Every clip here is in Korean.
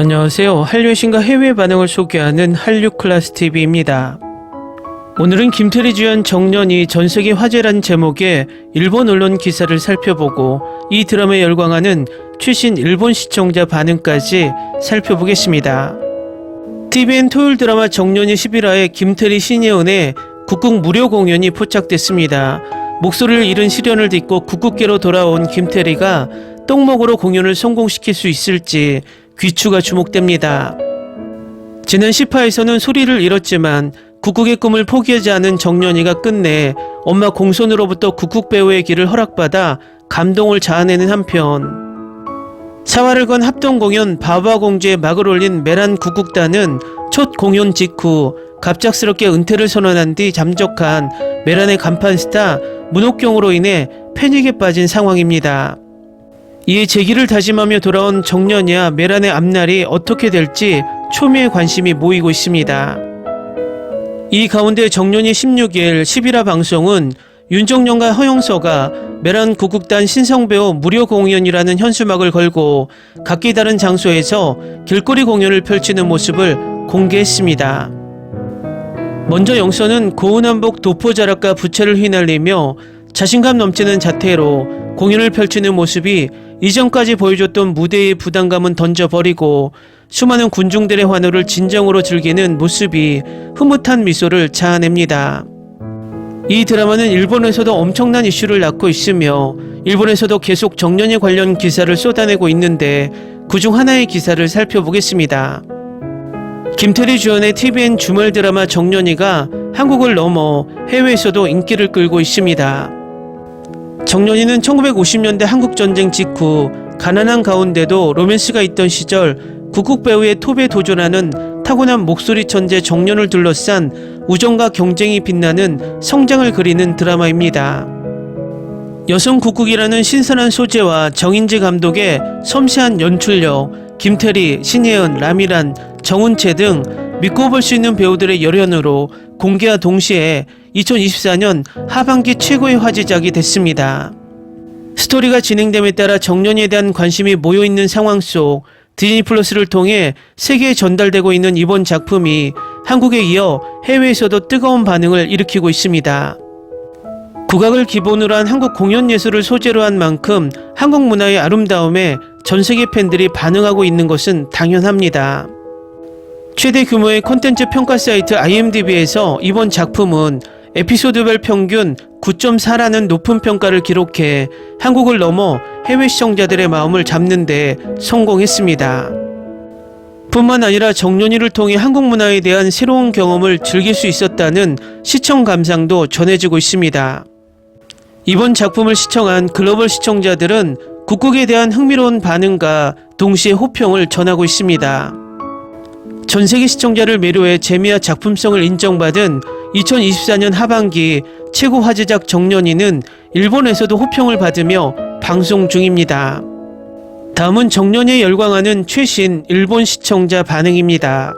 안녕하세요. 한류의 신과 해외 반응을 소개하는 한류 클래스 TV입니다. 오늘은 김태리 주연 정년이 전 세계 화제란 제목의 일본 언론 기사를 살펴보고 이 드라마에 열광하는 최신 일본 시청자 반응까지 살펴보겠습니다. TVN 토요일 드라마 정년이 11화에 김태리 신예은의 국국 무료 공연이 포착됐습니다. 목소리를 잃은 시련을 딛고 국국계로 돌아온 김태리가 똥목으로 공연을 성공시킬 수 있을지 귀추가 주목됩니다. 지난 10화에서는 소리를 잃었지만 국국의 꿈을 포기하지 않은 정년이가 끝내 엄마 공손으로부터 국국 배우의 길을 허락받아 감동을 자아내는 한편 사활을 건 합동 공연 바바 공주에 막을 올린 메란 국국단은 첫 공연 직후 갑작스럽게 은퇴를 선언한 뒤 잠적한 메란의 간판 스타 문옥경으로 인해 패닉에 빠진 상황입니다. 이에 재기를 다짐하며 돌아온 정년이와 메란의 앞날이 어떻게 될지 초미의 관심이 모이고 있습니다. 이 가운데 정년이 16일 11화 방송은 윤정년과 허영서가 메란 구국단 신성배우 무료 공연이라는 현수막을 걸고 각기 다른 장소에서 길거리 공연을 펼치는 모습을 공개했습니다. 먼저 영서는 고운 한복 도포 자락과 부채를 휘날리며 자신감 넘치는 자태로 공연을 펼치는 모습이 이전까지 보여줬던 무대의 부담감은 던져버리고 수많은 군중들의 환호를 진정으로 즐기는 모습이 흐뭇한 미소를 자아냅니다. 이 드라마는 일본에서도 엄청난 이슈를 낳고 있으며 일본에서도 계속 정년에 관련 기사를 쏟아내고 있는데 그중 하나의 기사를 살펴보겠습니다. 김태리 주연의 TVN 주말 드라마 정년이가 한국을 넘어 해외에서도 인기를 끌고 있습니다. 정년이는 1950년대 한국전쟁 직후 가난한 가운데도 로맨스가 있던 시절 국국 배우의 톱에 도전하는 타고난 목소리 천재 정년을 둘러싼 우정과 경쟁이 빛나는 성장을 그리는 드라마입니다. 여성 국국이라는 신선한 소재와 정인지 감독의 섬세한 연출력, 김태리, 신예은, 라미란, 정은채 등 믿고 볼 수 있는 배우들의 열연으로 공개와 동시에 2024년 하반기 최고의 화제작이 됐습니다. 스토리가 진행됨에 따라 정년에 대한 관심이 모여 있는 상황 속 디즈니 플러스를 통해 세계에 전달되고 있는 이번 작품이 한국에 이어 해외에서도 뜨거운 반응을 일으키고 있습니다. 국악을 기본으로 한 한국 공연 예술을 소재로 한 만큼 한국 문화의 아름다움에 전 세계 팬들이 반응하고 있는 것은 당연합니다. 최대 규모의 콘텐츠 평가 사이트 IMDb에서 이번 작품은 에피소드별 평균 9.4라는 높은 평가를 기록해 한국을 넘어 해외 시청자들의 마음을 잡는데 성공했습니다. 뿐만 아니라 정년이를 통해 한국 문화에 대한 새로운 경험을 즐길 수 있었다는 시청 감상도 전해지고 있습니다. 이번 작품을 시청한 글로벌 시청자들은 국국에 대한 흥미로운 반응과 동시에 호평을 전하고 있습니다. 전 세계 시청자를 매료해 재미와 작품성을 인정받은 2024년 하반기 최고 화제작 정년이는 일본에서도 호평을 받으며 방송 중입니다. 다음은 정년에 열광하는 최신 일본 시청자 반응입니다.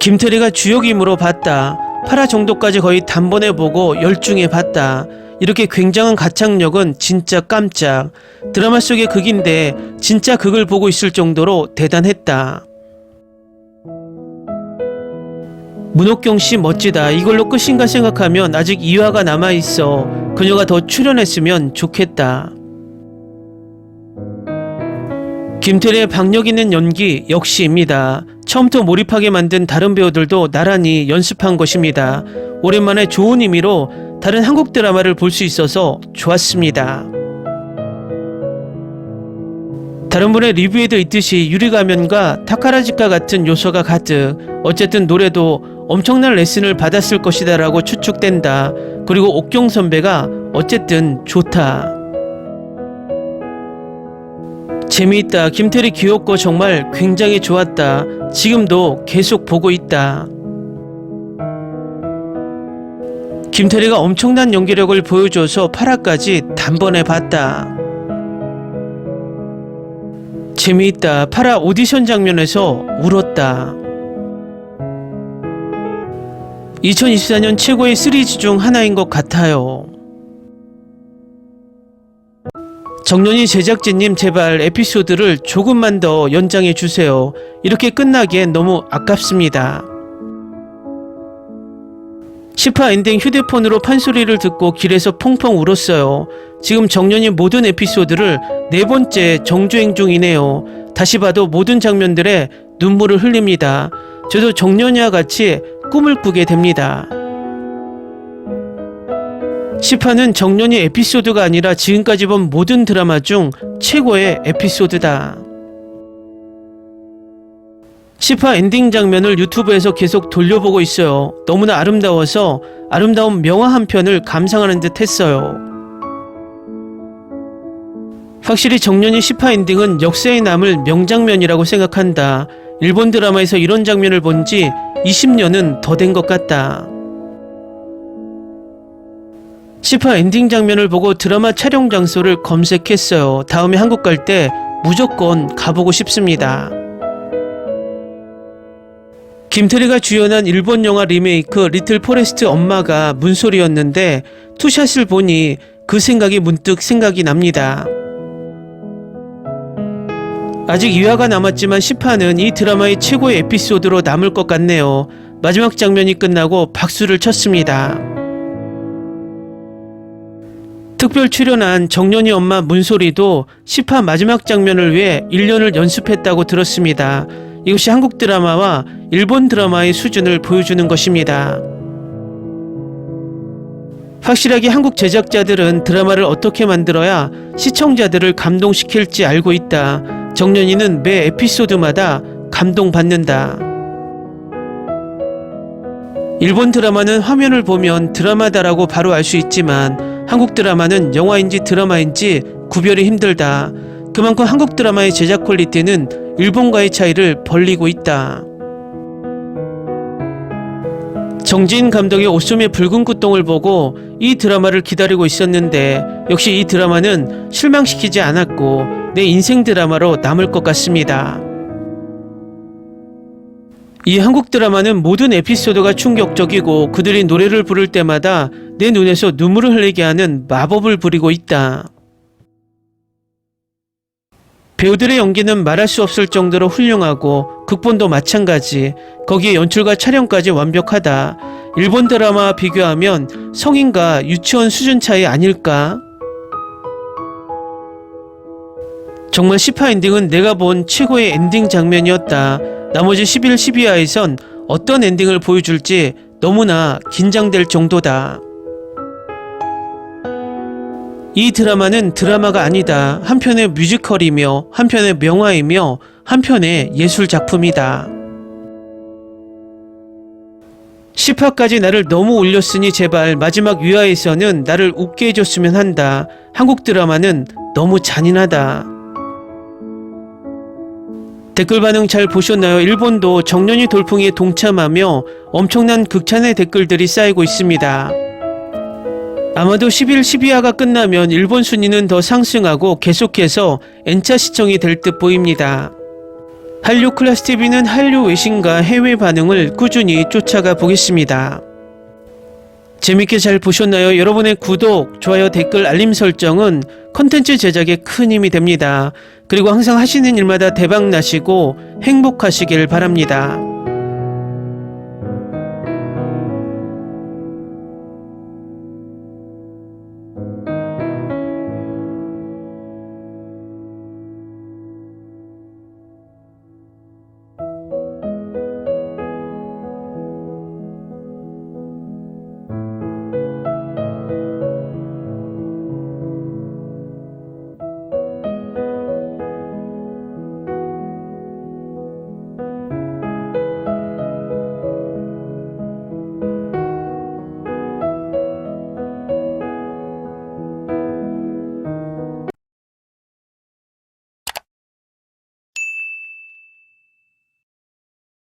김태리가 주역임으로 봤다. 파라 정도까지 거의 단번에 보고 열중해 봤다. 이렇게 굉장한 가창력은 진짜 깜짝. 드라마 속의 극인데 진짜 극을 보고 있을 정도로 대단했다. 문옥경 씨 멋지다. 이걸로 끝인가 생각하면 아직 2화가 남아 있어. 그녀가 더 출연했으면 좋겠다. 김태리의 박력 있는 연기 역시입니다. 처음부터 몰입하게 만든 다른 배우들도 나란히 연습한 것입니다. 오랜만에 좋은 의미로 다른 한국 드라마를 볼 수 있어서 좋았습니다. 다른 분의 리뷰에도 있듯이 유리가면과 타카라지카 같은 요소가 가득 어쨌든 노래도 엄청난 레슨을 받았을 것이다 라고 추측된다. 그리고 옥경 선배가 어쨌든 좋다. 재미있다. 김태리 귀엽고 정말 굉장히 좋았다. 지금도 계속 보고 있다. 김태리가 엄청난 연기력을 보여줘서 8화까지 단번에 봤다. 재미있다. 8화 오디션 장면에서 울었다. 2024년 최고의 시리즈 중 하나인 것 같아요. 정년이 제작진님 제발 에피소드를 조금만 더 연장해 주세요. 이렇게 끝나기엔 너무 아깝습니다. 10화 엔딩 휴대폰으로 판소리를 듣고 길에서 펑펑 울었어요. 지금 정년이 모든 에피소드를 네 번째 정주행 중이네요. 다시 봐도 모든 장면들에 눈물을 흘립니다. 저도 정년이와 같이 꿈을 꾸게 됩니다. 10화는 정년이 에피소드가 아니라 지금까지 본 모든 드라마 중 최고의 에피소드다. 10화 엔딩 장면을 유튜브에서 계속 돌려보고 있어요. 너무나 아름다워서 아름다운 명화 한 편을 감상하는 듯 했어요. 확실히 정년이 10화 엔딩은 역사에 남을 명장면이라고 생각한다. 일본 드라마에서 이런 장면을 본 지 20년은 더 된 것 같다. 10화 엔딩 장면을 보고 드라마 촬영 장소를 검색했어요. 다음에 한국 갈 때 무조건 가보고 싶습니다. 김태리가 주연한 일본 영화 리메이크 리틀 포레스트 엄마가 문소리였는데 투샷을 보니 그 생각이 문득 생각이 납니다. 아직 2화가 남았지만 10화는 이 드라마의 최고의 에피소드로 남을 것 같네요. 마지막 장면이 끝나고 박수를 쳤습니다. 특별 출연한 정년이 엄마 문소리도 10화 마지막 장면을 위해 1년을 연습했다고 들었습니다. 이것이 한국 드라마와 일본 드라마의 수준을 보여주는 것입니다. 확실하게 한국 제작자들은 드라마를 어떻게 만들어야 시청자들을 감동시킬지 알고 있다. 정년이는 매 에피소드마다 감동받는다. 일본 드라마는 화면을 보면 드라마다라고 바로 알 수 있지만 한국 드라마는 영화인지 드라마인지 구별이 힘들다. 그만큼 한국 드라마의 제작 퀄리티는 일본과의 차이를 벌리고 있다. 정진 감독의 오숨의 붉은 구똥을 보고 이 드라마를 기다리고 있었는데 역시 이 드라마는 실망시키지 않았고 내 인생 드라마로 남을 것 같습니다. 이 한국 드라마는 모든 에피소드가 충격적이고 그들이 노래를 부를 때마다 내 눈에서 눈물을 흘리게 하는 마법을 부리고 있다. 배우들의 연기는 말할 수 없을 정도로 훌륭하고 극본도 마찬가지. 거기에 연출과 촬영까지 완벽하다. 일본 드라마와 비교하면 성인과 유치원 수준 차이 아닐까? 정말 10화 엔딩은 내가 본 최고의 엔딩 장면이었다. 나머지 11, 12화에선 어떤 엔딩을 보여줄지 너무나 긴장될 정도다. 이 드라마는 드라마가 아니다. 한편의 뮤지컬이며 한편의 명화이며 한편의 예술 작품이다. 10화까지 나를 너무 올렸으니 제발 마지막 유화에서는 나를 웃게 해줬으면 한다. 한국 드라마는 너무 잔인하다. 댓글 반응 잘 보셨나요? 일본도 정년이 돌풍에 동참하며 엄청난 극찬의 댓글들이 쌓이고 있습니다. 아마도 11, 12화가 끝나면 일본 순위는 더 상승하고 계속해서 N차 시청이 될 듯 보입니다. 한류 클래스 TV는 한류 외신과 해외 반응을 꾸준히 쫓아가 보겠습니다. 재밌게 잘 보셨나요? 여러분의 구독, 좋아요, 댓글, 알림 설정은 컨텐츠 제작에 큰 힘이 됩니다. 그리고 항상 하시는 일마다 대박 나시고 행복하시길 바랍니다.